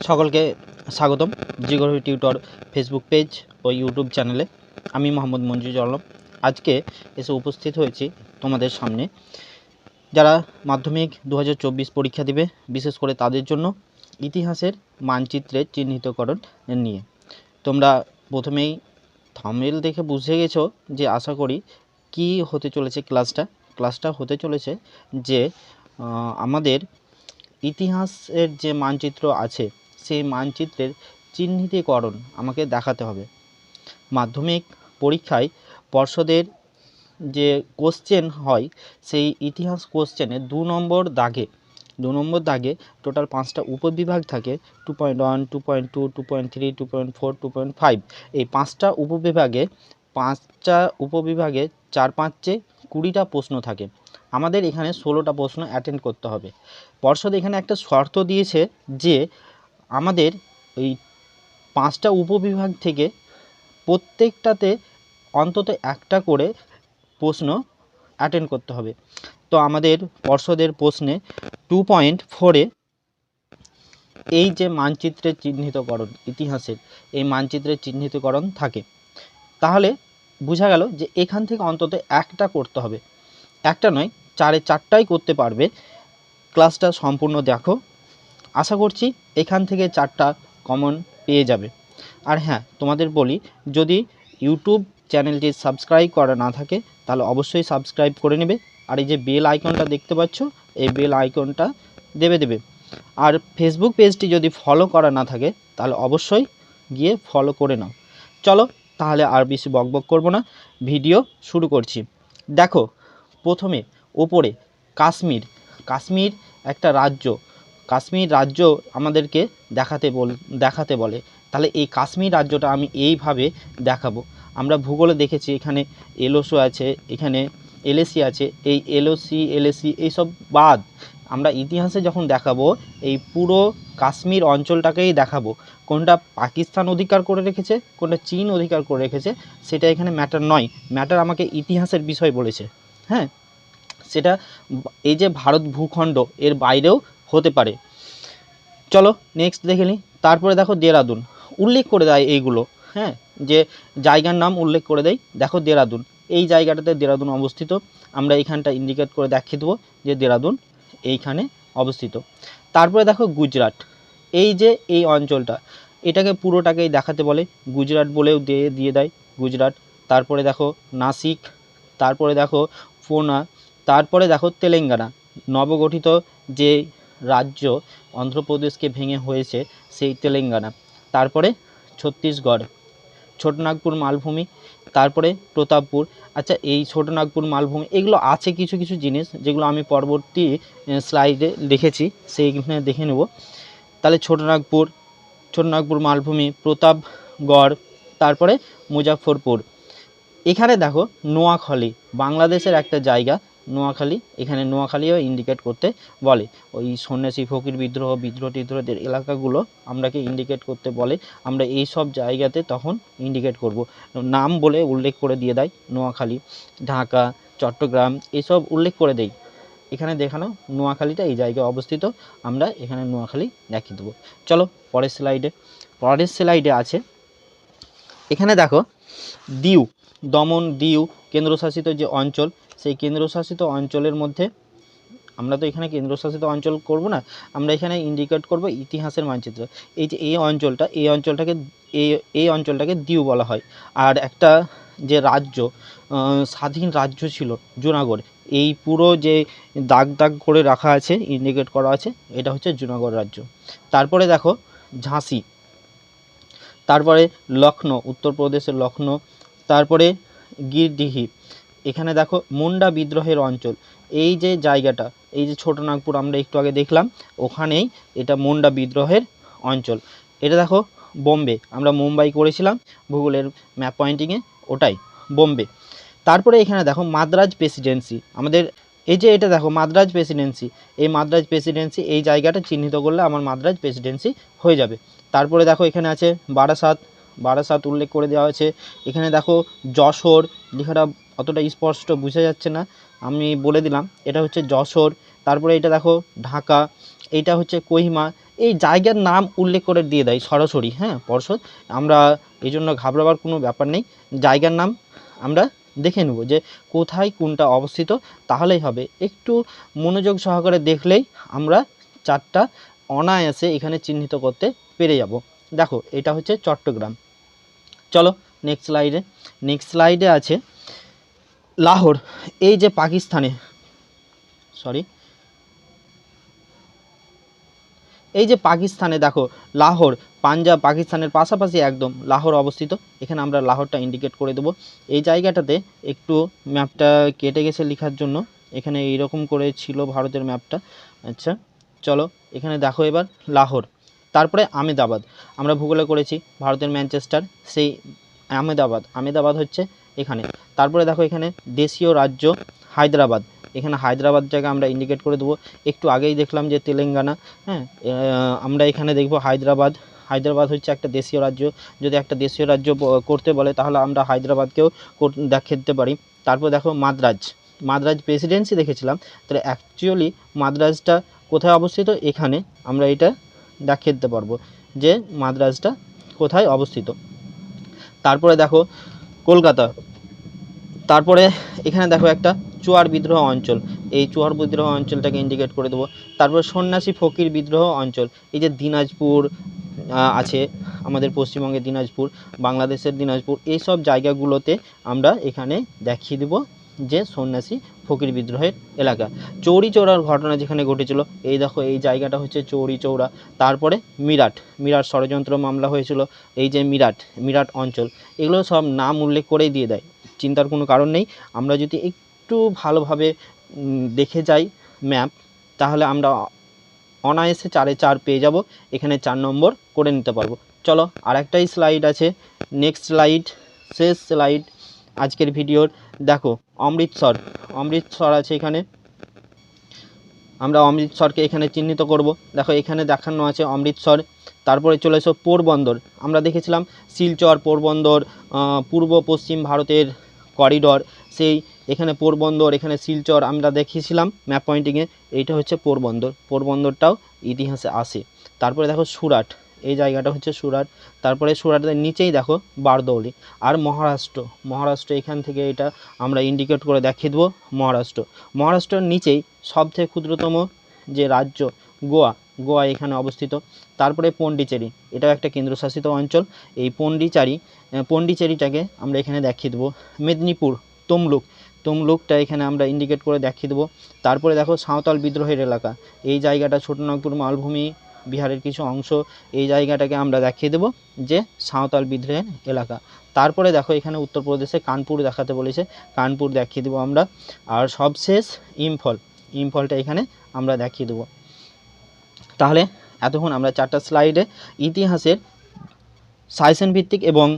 সকলকে স্বাগতম জিগোর টিউটর ফেসবুক পেজ ও ইউটিউব চ্যানেলে। আমি মোহাম্মদ মঞ্জুর আলম আজকে এসে উপস্থিত হয়েছি তোমাদের সামনে। যারা মাধ্যমিক দু হাজার চব্বিশ পরীক্ষা দিবে, বিশেষ করে তাদের জন্য ইতিহাসের মানচিত্রের চিহ্নিতকরণ নিয়ে। তোমরা প্রথমেই থামেল দেখে বুঝে গেছো যে আশা করি কি হতে চলেছে ক্লাসটা। ক্লাসটা হতে চলেছে যে আমাদের ইতিহাসের যে মানচিত্র আছে সেই মানচিত্রের চিহ্নিতকরণ আমাকে দেখাতে হবে। মাধ্যমিক পরীক্ষায় পর্ষদের যে কোশ্চেন হয়, সেই ইতিহাস কোশ্চেনে দু নম্বর দাগে, দু নম্বর দাগে টোটাল পাঁচটা উপবিভাগ থাকে two point one two point two two point three two point four two point five এই পাঁচটা উপবিভাগে পাঁচটা উপবিভাগে চার পাঁচে কুড়িটা প্রশ্ন থাকে। আমাদের এখানে ষোলোটা প্রশ্ন অ্যাটেন্ড করতে হবে। পর্ষদ এখানে একটা শর্ত দিয়েছে যে আমাদের এই পাঁচটা উপবিভাগ থেকে প্রত্যেকটাতে অন্তত একটা করে প্রশ্ন অ্যাটেন্ড করতে হবে। তো আমাদের পর্ষদের প্রশ্নে টু পয়েন্ট ফোরে এই যে মানচিত্রের চিহ্নিতকরণ, ইতিহাসের এই মানচিত্রের চিহ্নিতকরণ থাকে, তাহলে বোঝা গেল যে এখান থেকে অন্তত একটা করতে হবে। একটা নয়, চারে চারটাই করতে পারবে। ক্লাসটা সম্পূর্ণ দেখো। আশা করছি এখান থেকে চারটা কমন পেয়ে যাবে। আর হ্যাঁ তোমাদের বলি, যদি ইউটিউব চ্যানেলটি সাবস্ক্রাইব করা না থাকে, তাহলে অবশ্যই সাবস্ক্রাইব করে নেবে। আর এই যে বেল আইকনটা দেখতে পাচ্ছ, এই বেল আইকনটা দেবে দেবে। আর ফেসবুক পেজটি যদি ফলো করা না থাকে, তাহলে অবশ্যই গিয়ে ফলো করে নাও। চলো, তাহলে আর বেশি বকবক করব না। ভিডিও শুরু করছি। দেখো, প্রথমে, ওপরে, কাশ্মীর। কাশ্মীর একটা রাজ্য। কাশ্মীর রাজ্য আমাদেরকে দেখাতে বল, দেখাতে বলে। তাহলে এই কাশ্মীর রাজ্যটা আমি এইভাবে দেখাবো। আমরা ভূগোলে দেখেছি এখানে এলওসো আছে, এখানে এলএসি আছে। এই এলওসি, এলএসি এইসব বাদ আমরা ইতিহাসে যখন দেখাবো, এই পুরো কাশ্মীর অঞ্চলটাকেই দেখাবো। কোনটা পাকিস্তান অধিকার করে রেখেছে, কোনটা চীন অধিকার করে রেখেছে, সেটা এখানে ম্যাটার নয়। ম্যাটার আমাকে ইতিহাসের বিষয় বলেছে। হ্যাঁ? সেটা এই যে ভারত ভূখণ্ড, এর বাইরেও হতে পারে। চলো নেক্সট দেখে নিই তারপরে দেখো দেরাদুন। উল্লেখ করে দেয় এইগুলো হ্যাঁ? যে জায়গার নাম উল্লেখ করে দেয়। দেখো দেরাদুন। এই জায়গাটাতে দেরাদুন অবস্থিত। আমরা এইখানটা ইন্ডিকেট করে দেখিয়ে দেবো যে দেরাদুন এইখানে অবস্থিত। তারপরে দেখো গুজরাট। এই যে এই অঞ্চলটা, এটাকে পুরোটাকেই দেখাতে বলে। গুজরাট বলেও দিয়ে দিয়ে দেয় গুজরাট। তারপরে দেখো নাসিক, তারপরে দেখো ফোনা, তারপরে দেখো তেলেঙ্গানা। নবগঠিত যে রাজ্য অন্ধ্রপ্রদেশকে ভেঙে হয়েছে সেই তেলেঙ্গানা। তারপরে ছত্তিশগড়, ছোটনাগপুর মালভূমি, তারপরে প্রতাপপুর। আচ্ছা এই ছোটনাগপুর মালভূমি, এগুলো আছে কিছু কিছু জিনিস যেগুলো আমি পরবর্তী স্লাইডে লিখেছি সেইখানে দেখে নেব। তাহলে ছোটনাগপুর ছোটনাগপুর মালভূমি, প্রতাপগড়, তারপরে মুজাফরপুর এখানে দেখো নোয়াখলি, বাংলাদেশের একটা জায়গা। নোয়াখালী, এখানে নোয়াখালীও ইন্ডিকেট করতে বলে। ওই সন্ন্যাসী, ফকির বিদ্রোহ বিদ্রোহ টিদ্রোহদের এলাকাগুলো আমরাকে ইন্ডিকেট করতে বলে। আমরা এই সব জায়গাতে তখন ইন্ডিকেট করব। নাম বলে উল্লেখ করে দিয়ে দেয় নোয়াখালী, ঢাকা, চট্টগ্রাম, এসব উল্লেখ করে দেই। এখানে দেখানো নোয়াখালীটা এই জায়গায় অবস্থিত। আমরা এখানে নোয়াখালী দেখিয়ে দেবো। চলো পরের স্লাইডে পরের স্লাইডে আছে। এখানে দেখো, দিউ। দমন দিউ কেন্দ্রশাসিত যে অঞ্চল, সেই কেন্দ্রশাসিত অঞ্চলের মধ্যে আমরা তো এখানে কেন্দ্রশাসিত অঞ্চল করব না, আমরা এখানে ইন্ডিকেট করব ইতিহাসের মানচিত্র। এই যে এই অঞ্চলটা, এই অঞ্চলটাকে, এই এই অঞ্চলটাকে দিউ বলা হয়। আর একটা যে রাজ্য স্বাধীন রাজ্য ছিল জুনাগড়, এই পুরো যে দাগ দাগ করে রাখা আছে ইন্ডিকেট করা আছে, এটা হচ্ছে জুনাগড় রাজ্য। তারপরে দেখো ঝাঁসি, তারপরে লখনৌ, উত্তরপ্রদেশের লখনৌ তারপরে গিরডিহি। এখানে দেখো, মুন্ডা বিদ্রোহের অঞ্চল। এই যে জায়গাটা, এই যে ছোটনাগপুর আমরা একটু আগে দেখলাম, ওখানেই এটা মুন্ডা বিদ্রোহের অঞ্চল। এটা দেখো, বোম্বে। আমরা মুম্বাই করেছিলাম, ভূগোলের ম্যাপ পয়েন্টিংয়ে, ওটাই, বোম্বে। তারপরে এখানে দেখো, মাদ্রাজ প্রেসিডেন্সি। আমাদের এই যে এটা দেখো, মাদ্রাজ প্রেসিডেন্সি। এই মাদ্রাজ প্রেসিডেন্সি, এই জায়গাটা চিহ্নিত করলে আমার মাদ্রাজ প্রেসিডেন্সি হয়ে যাবে। তারপরে দেখো, এখানে আছে বারাসাত বারাসাত উল্লেখ করে দেওয়া হয়েছে। এখানে দেখো যশোর, লেখাটা অতটা স্পষ্ট বোঝা যাচ্ছে না। আমি বলে দিলাম, এটা হচ্ছে যশোর, তারপরে এটা দেখো ঢাকা, এটা হচ্ছে কহিমা। এই জায়গার নাম উল্লেখ করে দিয়ে দেয় সরাসরি হ্যাঁ পর্ষদ। আমরা এই জন্য ঘাবড়াবার কোনো ব্যাপার নেই। জায়গার নাম আমরা দেখে নেব যে কোথায় কোনটা অবস্থিত, তাহলেই হবে। একটু মনোযোগ সহকারে দেখলেই আমরা চারটা অনায়াসে এখানে চিহ্নিত করতে পেরে যাব। দেখো, এটা হচ্ছে চট্টগ্রাম। চলো নেক্সট স্লাইডে নেক্সট স্লাইডে আছে লাহোর, এই যে পাকিস্তানে সরি এই যে পাকিস্তানে দেখো, লাহোর, পাঞ্জাব, পাকিস্তানের পাশাপাশি একদম লাহোর অবস্থিত। এখানে আমরা লাহোরটা ইন্ডিকেট করে দেবো। এই জায়গাটাতে একটু ম্যাপটা কেটে গেছে লেখার জন্য। এখানে এইরকম করে ছিল ভারতের ম্যাপটা আচ্ছা চলো, এখানে দেখো এবার লাহোর। তারপরে আমেদাবাদ আমরা ভূগোলে করেছি ভারতের ম্যানচেস্টার, সেই আমেদাবাদ আমেদাবাদ হচ্ছে এখানে। তারপরে দেখো এখানে দেশীয় রাজ্য হায়দ্রাবাদ। এখানে হায়দ্রাবাদ জায়গা আমরা ইন্ডিকেট করে দেবো। একটু আগেই দেখলাম যে তেলেঙ্গানা হ্যাঁ আমরা এখানে দেখব হায়দ্রাবাদ। হায়দ্রাবাদ হচ্ছে একটা দেশীয় রাজ্য। যদি একটা দেশীয় রাজ্য করতে বলে, তাহলে আমরা হায়দ্রাবাদকেও দেখাতে পারি। তারপর দেখো মাদ্রাজ। মাদ্রাজ প্রেসিডেন্সি দেখেছিলাম। তাহলে অ্যাকচুয়ালি মাদ্রাজটা কোথায় অবস্থিত? এখানে। আমরা এটা দেখিয়ে দিতে পারব যে মাদ্রাজটা কোথায় অবস্থিত। তারপরে দেখো কলকাতা। তারপরে এখানে দেখো একটা চুয়ার বিদ্রোহ অঞ্চল। এই চুয়ার বিদ্রোহ অঞ্চলটাকে ইন্ডিকেট করে দেবো। তারপরে সন্ন্যাসী ফকির বিদ্রোহ অঞ্চল। এই যে দিনাজপুর আছে আমাদের পশ্চিমবঙ্গের দিনাজপুর, বাংলাদেশের দিনাজপুর এই সব জায়গাগুলোতে আমরা এখানে দেখিয়ে দেবো যে সন্ন্যাসী ফকির বিদ্রোহের এলাকা। চৌরি চৌরার ঘটনা যেখানে ঘটেছিল, এই দেখো, এই জায়গাটা হচ্ছে চৌরি চৌরা। তারপরে মিরাট মিরাট ষড়যন্ত্র মামলা হয়েছিল, এই যে মিরাট মিরাট অঞ্চল, এগুলো সব নাম উল্লেখ করেই দিয়ে দেয়, চিন্তার কোনো কারণ নেই। আমরা যদি একটু ভালোভাবে দেখে যাই ম্যাপ, তাহলে আমরা অনায়াসে চারে চার পেয়ে যাব, এখানে চার নম্বর করে নিতে পারব। চলো, আরেকটাই স্লাইড আছে নেক্সট স্লাইড শেষ স্লাইড আজকের ভিডিওর, দেখো অমৃতসর অমৃতসর আছে এখানে। আমরা অমৃতসরকে এখানে চিহ্নিত করব। দেখো, এখানে দেখানো আছে অমৃতসর তারপরে চলে এসো পোরবন্দর। আমরা দেখেছিলাম শিলচর পোরবন্দর পূর্ব পশ্চিম ভারতের করিডর। সেই এখানে পোরবন্দর, এখানে শিলচর আমরা দেখিয়েছিলাম ম্যাপ পয়েন্টিংয়ে। এইটা হচ্ছে পোরবন্দর। পোরবন্দরটাও ইতিহাসে আসে। তারপরে দেখো সুরাট। এই জায়গাটা হচ্ছে সুরাট। তারপরে সুরাটের নিচেই দেখো বারদৌলি আর মহারাষ্ট্র। মহারাষ্ট্র এখান থেকে এটা আমরা ইন্ডিকেট করে দেখিয়ে দেবো মহারাষ্ট্র। মহারাষ্ট্রের নিচেই সবথেকে ক্ষুদ্রতম যে রাজ্য গোয়া গোয়া এখানে অবস্থিত। তারপরে পন্ডিচেরি, এটাও একটা কেন্দ্রশাসিত অঞ্চল। এই পন্ডিচারি পন্ডিচেরিটাকে আমরা এখানে দেখিয়ে দেবো। মেদিনীপুর, তমলুক, তমলুকটা এখানে আমরা ইন্ডিকেট করে দেখিয়ে দেবো। তারপরে দেখো সাঁওতাল বিদ্রোহের এলাকা, এই জায়গাটা ছোটনাগপুর, মালভূমি বিহারের কিছু অংশ এই জায়গাটাকে আমরা দেখিয়ে দেবো, যে সাঁওতাল বিদ্রোহের এলাকা। তারপরে দেখো এখানে উত্তরপ্রদেশে কানপুর দেখাতে বলেছে, কানপুর দেখিয়ে দেবো আমরা। আর সবশেষ ইম্ফল, ইম্ফলটা এখানে আমরা দেখিয়ে দেবো। তাহলে এতক্ষণ আমরা চারটা স্লাইডে ইতিহাসের সাইসেন ভিত্তিক এবং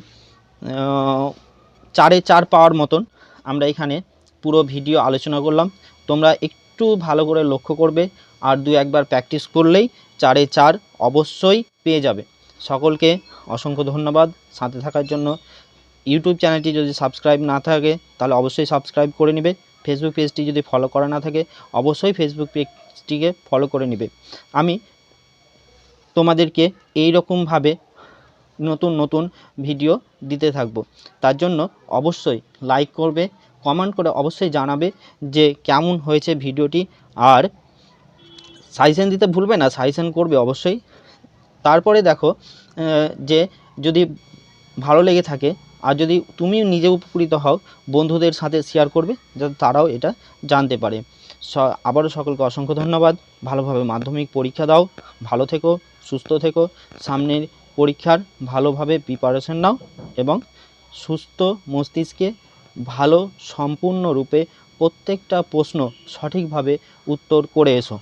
চারে চার পাওয়ার মতন আমরা এখানে পুরো ভিডিও আলোচনা করলাম। তোমরা একটু ভালো করে লক্ষ্য করবে আর দু একবার প্র্যাকটিস করলেই চারে চার অবশ্যই পেয়ে যাবে। সকলকে অসংখ্য ধন্যবাদ। সাথে থাকার জন্য ইউটিউব চ্যানেলটি যদি সাবস্ক্রাইব না থাকে, তাহলে অবশ্যই সাবস্ক্রাইব করে নেবে। ফেসবুক পেজটি যদি ফলো করা না থাকে, অবশ্যই ফেসবুক পেজটিকে ফলো করে নেবে। আমি তোমাদেরকে এই রকমভাবে নতুন নতুন ভিডিও দিতে থাকব। তার জন্য অবশ্যই লাইক করবে কমেন্ট করে অবশ্যই জানাবে যে কেমন হয়েছে ভিডিওটি আর সাজেশন দিতে ভুলবে না সাজেশন করবে অবশ্যই। তারপরে দেখো যে যদি ভালো লেগে থাকে, আর যদি তুমি নিজে উপকৃত হও, বন্ধুদের সাথে শেয়ার করবে, যাতে তারাও এটা জানতে পারে। আবারও সকলকে অসংখ্য ধন্যবাদ। ভালোভাবে মাধ্যমিক পরীক্ষা দাও, ভালো থেকো, সুস্থ থেকো, সামনের পরীক্ষার ভালোভাবে প্রিপারেশন নাও, এবং সুস্থ মস্তিষ্কে ভালো সম্পূর্ণরূপে প্রত্যেকটা প্রশ্ন সঠিকভাবে উত্তর করে এসো।